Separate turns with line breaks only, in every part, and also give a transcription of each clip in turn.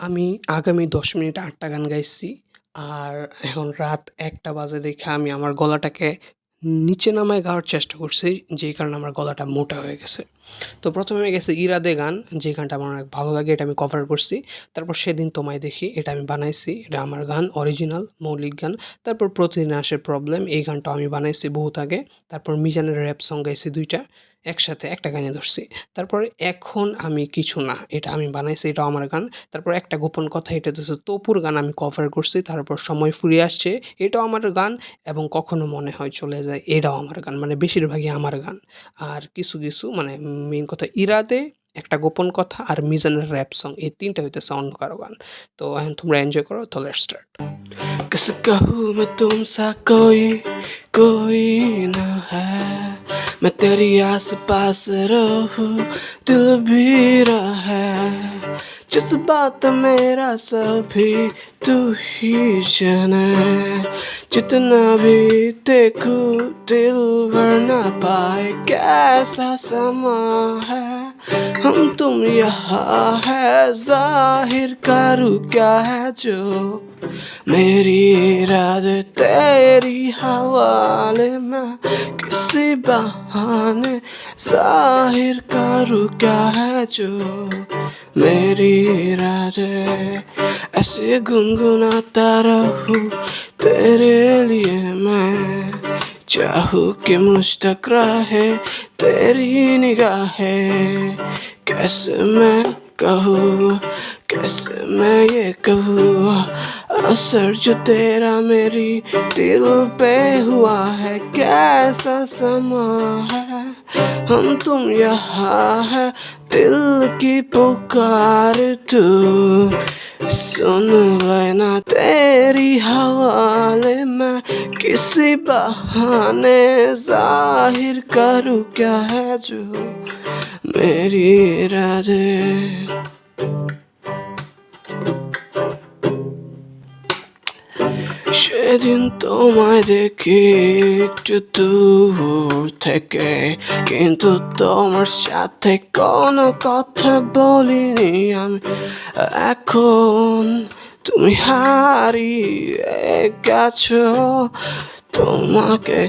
আমি আগামী ১০ মিনিট আটটা গান গাইছি। আর এখন রাত একটা বাজে দেখে আমি আমার গলাটাকে নিচে নামায় গাওয়ার চেষ্টা করছি, যেই কারণে আমার গলাটা মোটা হয়ে গেছে। তো ১ম এ গেছে 'ইরাদে' গান, যে গানটা আমার অনেক ভালো লাগে, এটা আমি কভার করছি। তারপর 'সেদিন তোমায় দেখি' এটা আমি বানাইছি, এটা আমার গান, অরিজিনাল মৌলিক গান। তারপর 'প্রতিদিন আসে প্রবলেম' এই গানটাও আমি বানাইছি বহুত আগে। তারপর মিজানের র‍্যাপ সং গাইছি ২ টা, একসাথে একটা গানে ধরছি। তারপর 'এখন আমি কিছু না' এটা আমি বানাইছি, এটাও আমার গান। তারপর 'একটা গোপন কথা' এটা ধরছে তপুর গান আমি কভার করছি। তারপর 'সময় ফুরিয়ে আসছে' এটাও আমার গান এবং 'কখনো মনে হয় চলে যায়' এটাও আমার গান। মানে বেশিরভাগই আমার গান। আর কিছু, কিছু মানে মেন কথা 'ইরাদে', 'একটা গোপন কথা' আর মিজানের র‍্যাপ সং এই ৩ টা হইতেছে অন্য কারো গান। তো এখন তোমরা এনজয় করো। তো লেটস স্টার্ট। किस कहूँ मैं तुमसा कोई कोई ना है मैं तेरी आस पास रहूँ दिल भी रहे जज्बात मेरा सभी तू ही जाने जितना भी देखूँ दिल भर ना पाए कैसा समा है हम तुम यहाँ है, ज़ाहिर करूँ क्या है जो? मेरी राज तेरी हवाले में किसी बहाने ज़ाहिर करूँ क्या है जो? मेरी इरादे ऐसे गुनगुनाता रहूँ तेरे लिए मैं। चाहूँ कि मुझ तक रहे, तेरी निगाहें। कैसे मैं कहूँ, कैसे मैं ये कहूँ, असर जो तेरा मेरी दिल पे हुआ है, कैसा समा है। हम तुम यहाँ है दिल की पुकार तू सुन लेना तेरी हवाले में किसी बहाने जाहिर करूँ क्या है जो मेरी इरादे সেদিন তোমায় দেখি একটু দূর থেকে। কিন্তু তোমার সাথে কোনো কথা বলিনি আমি। এখন তুমি হারিয়ে গেছো। তোমাকে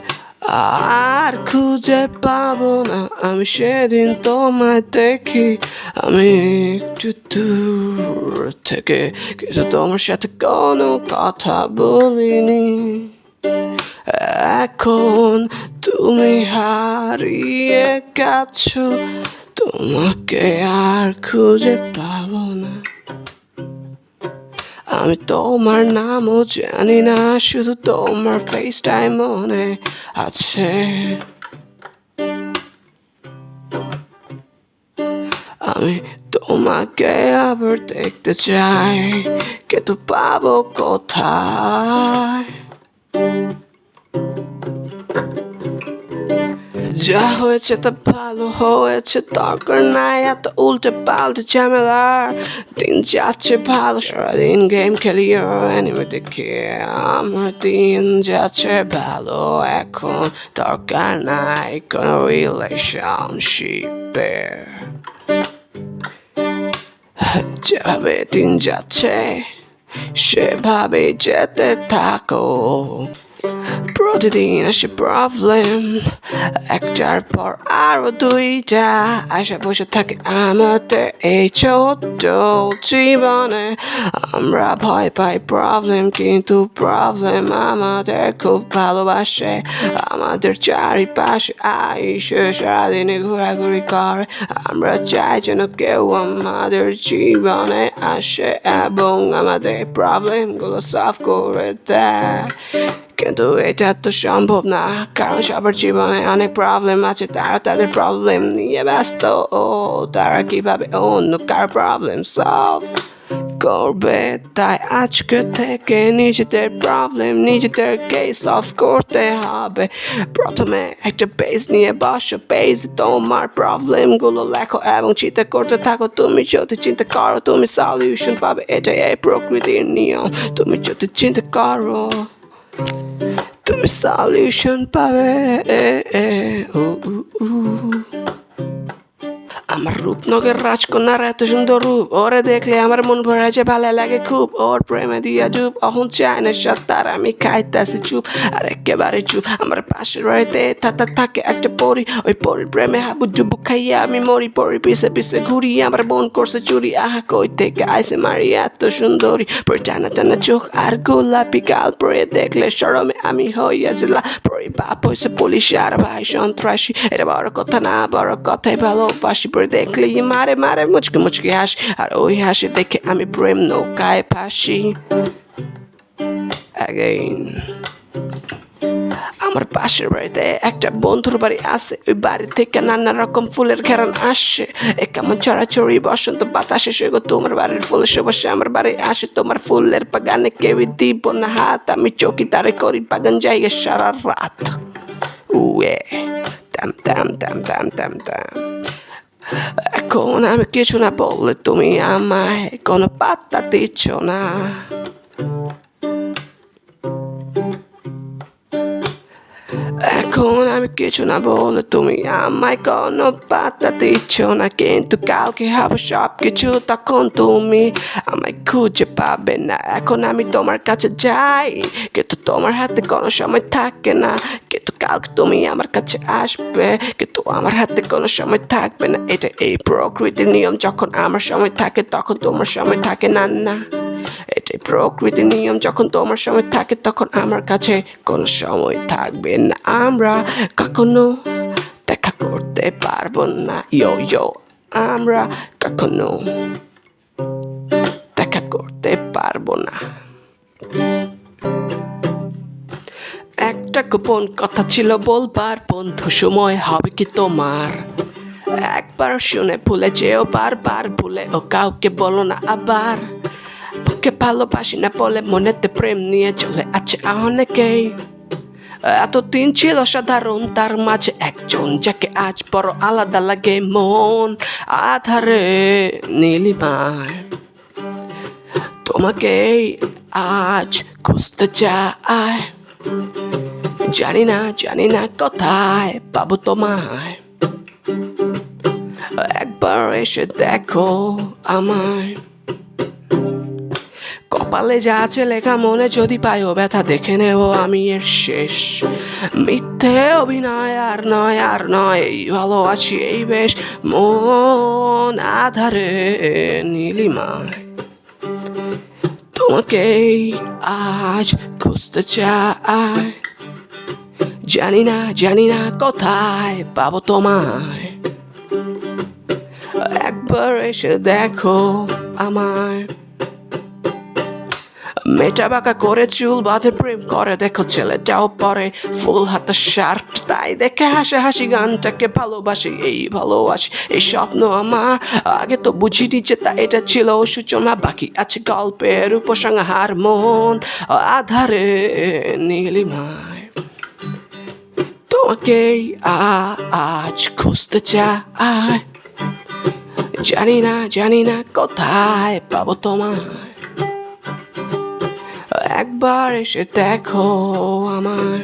আর খুঁজে পাবো না। আমি সেদিন তোমায় দেখি, আমি একটু দূর থেকে। কিছু তোমার সাথে কোনো কথা বলিনি। এখন তুমি হারিয়ে গেছো, তোমাকে আর খুঁজে পাবো না। আমি তোমার নামও জানি না, শুধু তোমার ফেস ফেসটাই মনে আছে। আমি তোমাকে আবার দেখতে চাই কিন্তু পাবো কোথায়? যা হয়েছে তা ভালো হয়েছে, দরকার নাই এত উল্টে পাল্টে ঝামেলার দিন যাচ্ছে ভালো, সারাদিন গেম খেলি অ্যানিমে দেখি আমার দিন যাচ্ছে ভালো। এখন দরকার নাই কোনো রিলেশনশিপের যাবে দিন যাচ্ছে, সেভাবে যেতে থাকো। প্রতিদিন আসে প্রবলেম একটার পর আরও দুইটা। আশা বসে থাকে আমাদের এই ছোট্ট জীবনে। আমরা ভয় পাই প্রবলেম কিন্তু প্রবলেম আমাদের খুব ভালোবাসে। আমাদের চারিপাশে আইসে সারাদিনে ঘোরাঘুরি করে। আমরা চাই যেন কেউ আমাদের জীবনে আসে এবং আমাদের প্রবলেমগুলো সলভ করে দেয়। কিন্তু এটা তো সম্ভব না, কারণ সবার জীবনে অনেক প্রবলেম আছে, তারা তাদের প্রবলেম নিয়ে ব্যস্ত, ও তারা কীভাবে অন্য কার প্রবলেম সলভ করবে? তাই আজকে থেকে নিজেদের প্রবলেম নিজেদেরকে সলভ করতে হবে। প্রথমে একটা পেজ নিয়ে বসো পেজ তোমার প্রবলেমগুলো লেখো এবং চিন্তা করতে থাকো, তুমি যদি চিন্তা করো, তুমি সলিউশন পাবে, এটাই এই প্রকৃতির নিয়ম। তুমি যদি চিন্তা করো তুমি সলিউশন পাবে। আমার রূপনগর রাজকন্যার এত সুন্দর রূপ, ওরে দেখলে আমার মন ভরে যায় ভালো লাগে খুব। ওর প্রেমে দিয়া চুপ, অহন চায়নের সাত্তার আমি খাইতাছি চুপ, আর একেবারে চুপ। আমার পাশের বাড়িতে থাতা থাকে একটা পরি, ওই পরির প্রেমে হাবু জুবু খাইয়া আমি মরি। পরি পিছে পিছে ঘুরি আমার বোন করছে চুরি। আহা, কই থেকে আইসে মারি এত সুন্দরী। পরি টানা টানা চোখ আর গোলাপি গাল পরে দেখলে সরমে আমি হইয়াছিলাম। পরি বাপ হয়েছে পুলিশ আর ভাই সন্ত্রাসী। এটা বড় কথা না, বড় কথাই ভালো ভালোবাসি। পরে দেখলেই মারে মারে, মুচকে মুচকে হাসি, আর ওই হাসি দেখে আমি প্রেম নৌকায় ফাঁসি। Again. আমার পাশের বাড়িতে একটা বন্ধুর বাড়ি আছে, ওই বাড়ি থেকে নানা রকম ফুলের ঘেরান আসে এ কেমন চড়াচড়ি, বসন্ত বাতাসে সে গো, তোমার বাড়ির ফুল বসে আমার বাড়ি আসে। তোমার ফুলের বাগানে কেউই দিব না হাত, আমি চৌকিদারে করি বাগান জায়গা সারা রাত। উয়ে তাম তাম তাম তাম তাম তাম এখন আমি কিছু না বললে তুমি আমায় কোনো পাত্তা দিচ্ছ না এখন আমি কিছু না বলে তুমি আমায় কোনো পাত্তা দিচ্ছ না, কিন্তু কালকে হবে সব কিছু তখন তুমি আমায় খুঁজে পাবে না। এখন আমি তোমার কাছে যাই, কিন্তু তোমার হাতে কোনো সময় থাকে না, কিন্তু কালকে তুমি আমার কাছে আসবে, কিন্তু আমার হাতে কোনো সময় থাকবে না। এটা এই প্রকৃতির নিয়ম, যখন আমার সময় থাকে, তখন তোমার সময় থাকে না না। প্রকৃতির নিয়ম যখন তোমার সময় থাকে, তখন আমার কাছে কোনো সময় থাকবে না। আমরা কখনো দেখা করতে পারব না। ইয়ো ইয়ো, আমরা কখনো দেখা করতে পারব না। একটা গোপন কথা ছিল, বলবার বন্ধু সময় হবে কি তোমার? একবার শুনে ভুলে যেও, বারবার ভুলে ও কাউকে বলো না আবার। বুকে ভালোবাসি না বলে মনেতে প্রেম নিয়ে চলে আছে অনেকেই এতদিন ছিল সাধারণ তার মাঝে একজন যাকে আজ বড় আলাদা লাগে মন আধারে নীলিমায় তোমাকে আজ খুঁজতে চায় জানি না জানি না কোথায় পাবো তোমায় একবার এসে দেখো আমায় কপালে যা আছে লেখা মনে যদি পাই ও ব্যথা দেখে নেব, আমি এর শেষ। মিথ্যে অভিনয় আর নয় আর নয়, এই ভালোবাসি, এই বেশ মন আধারে নীলিমায়। তোমাকেই আজ খুঁজতে চায় জানি না জানি না কোথায় পাবো তোমায়। একবার এসে দেখো আমায়। মেটা বাঁকা করে চুল বাঁধে, প্রেম করে। দেখো ছেলেটাও পরে ফুল হাতা শার্ট তাই দেখে হাসি হাসি গানটাকে ভালোবাসি, এই ভালোবাসি, এই স্বপ্ন আমার। আগে তো বুঝিনি যে তা এটা ছিল সূচনা, বাকি আছে গল্পের উপসংহার, মন আধারে নীলিমায়। তোমাকেই আ আজ খুঁজতে চায় জানি না জানি না কোথায় পাবো তোমায়। একবার এসে দেখো আমার।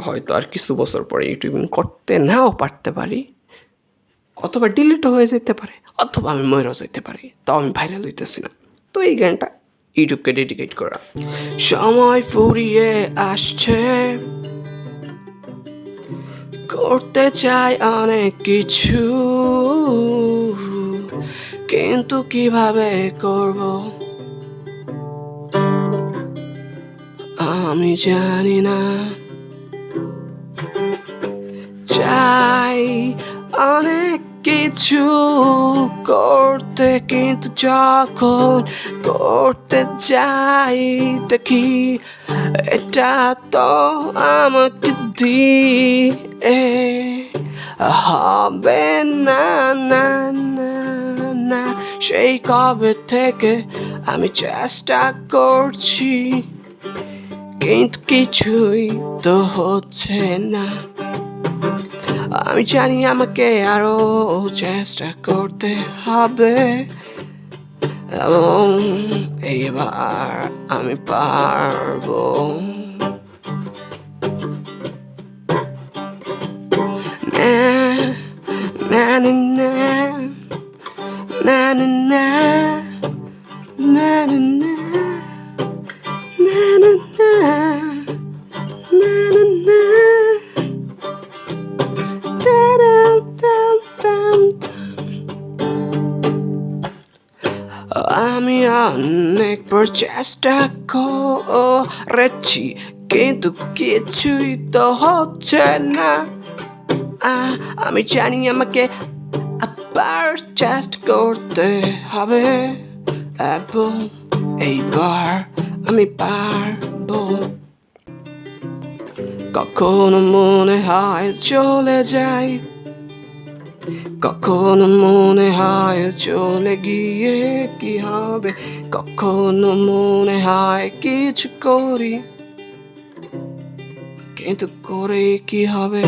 হয়তো আর কিছু বছর পরে ইউটিউবিং করতে নাও পারতে পারি। অথবা ডিলিটও হয়ে যেতে পারে, অথবা আমি মরেও যেতে পারি, তাও আমি ভাইরাল হইতেছি না। তো এই গানটা ইউটিউবকে ডেডিকেট করা। সময় ফুরিয়ে আসছে। করতে চাই অনেক কিছু। কিন্তু কীভাবে করব? আমি জানি না। চাই অনেক কিছু করতে, কিন্তু যখন করতে চাই দেখি এটা তো আমাকে দিয়ে হবে না না না। না, সেই কবে থেকে আমি চেষ্টা করছি। কিন্তু কিছুই তো হচ্ছে না। আমি জানি আমাকে আরও চেষ্টা করতে হবে। এবং এইবার আমি পারব। আমি অনেকবার চেষ্টা করেছি, কিন্তু কিছুই তো হচ্ছে না। আমি জানি আমাকে আবার চেষ্টা করতে হবে, এবং এইবার আমি পারব। কখনো মনে হয় চলে যাই কখনো মনে হয় চলে গিয়ে কি হবে? কখনো মনে হয় কিছু করি, কিন্তু করে কি হবে?